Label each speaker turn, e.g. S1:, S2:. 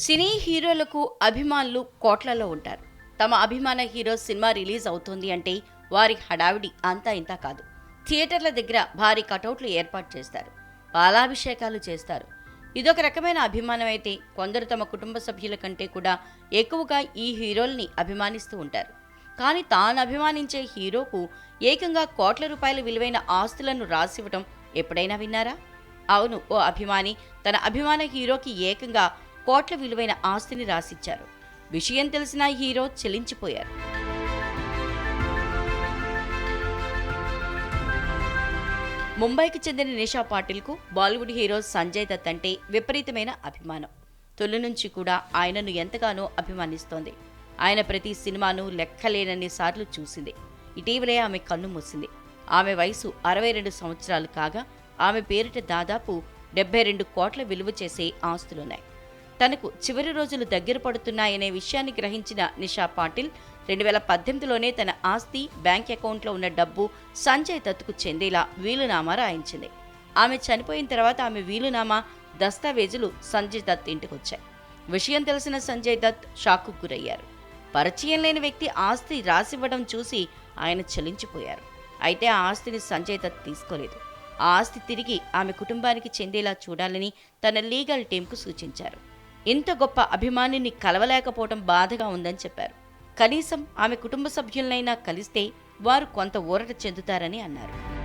S1: సినీ హీరోలకు అభిమానులు కోట్లలో ఉంటారు. తమ అభిమాన హీరో సినిమా రిలీజ్ అవుతోంది అంటే వారి హడావిడి అంతా ఇంతా కాదు. థియేటర్ల దగ్గర భారీ కటౌట్లు ఏర్పాటు చేస్తారు. పాలాభిషేకాలు చేస్తారు. ఇదొక రకమైన అభిమానం అయితే కొందరు తమ కుటుంబ సభ్యుల కంటే కూడా ఎక్కువగా ఈ హీరోల్ని అభిమానిస్తూ ఉంటారు. కానీ తాను అభిమానించే హీరోకు ఏకంగా కోట్ల రూపాయల విలువైన ఆస్తులను రాసివ్వటం ఎప్పుడైనా విన్నారా? అవును ఓ అభిమాని తన అభిమాన హీరోకి ఏకంగా కోట్ల విలువైన ఆస్తిని రాసిచ్చారు. విషయం తెలిసిన హీరో చెలించిపోయారు. ముంబైకి చెందిన నిషా పాటిల్కు బాలీవుడ్ హీరో సంజయ్ దత్ అంటే విపరీతమైన అభిమానం. తొలి నుంచి కూడా ఆయనను ఎంతగానో అభిమానిస్తోంది. ఆయన ప్రతి సినిమాను లెక్కలేనన్ని సార్లు చూసింది. ఇటీవలే ఆమె కన్ను మూసింది. ఆమె వయసు అరవై రెండు సంవత్సరాలు కాగా ఆమె పేరిట దాదాపు డెబ్బై రెండు కోట్ల విలువ చేసే ఆస్తులున్నాయి. తనకు చివరి రోజులు దగ్గర పడుతున్నాయనే విషయాన్ని గ్రహించిన నిషా పాటిల్ రెండు వేల పద్దెనిమిదిలోనే తన ఆస్తి బ్యాంక్ అకౌంట్లో ఉన్న డబ్బు సంజయ్ దత్తుకు చెందేలా వీలునామా రాయించింది. ఆమె చనిపోయిన తర్వాత ఆమె వీలునామా దస్తావేజులు సంజయ్ దత్ ఇంటికొచ్చాయి. విషయం తెలిసిన సంజయ్ దత్ షాక్కు గురయ్యారు. పరిచయం లేని వ్యక్తి ఆస్తి రాసివ్వడం చూసి ఆయన చలించిపోయారు. అయితే ఆ ఆస్తిని సంజయ్ దత్ తీసుకోలేదు. ఆ ఆస్తి తిరిగి ఆమె కుటుంబానికి చెందేలా చూడాలని తన లీగల్ టీంకు సూచించారు. ఇంత గొప్ప అభిమానిని కలవలేకపోవడం బాధగా ఉందని చెప్పారు. కనీసం ఆమె కుటుంబ సభ్యులనైనా కలిస్తే వారు కొంత ఊరట చెందుతారని అన్నారు.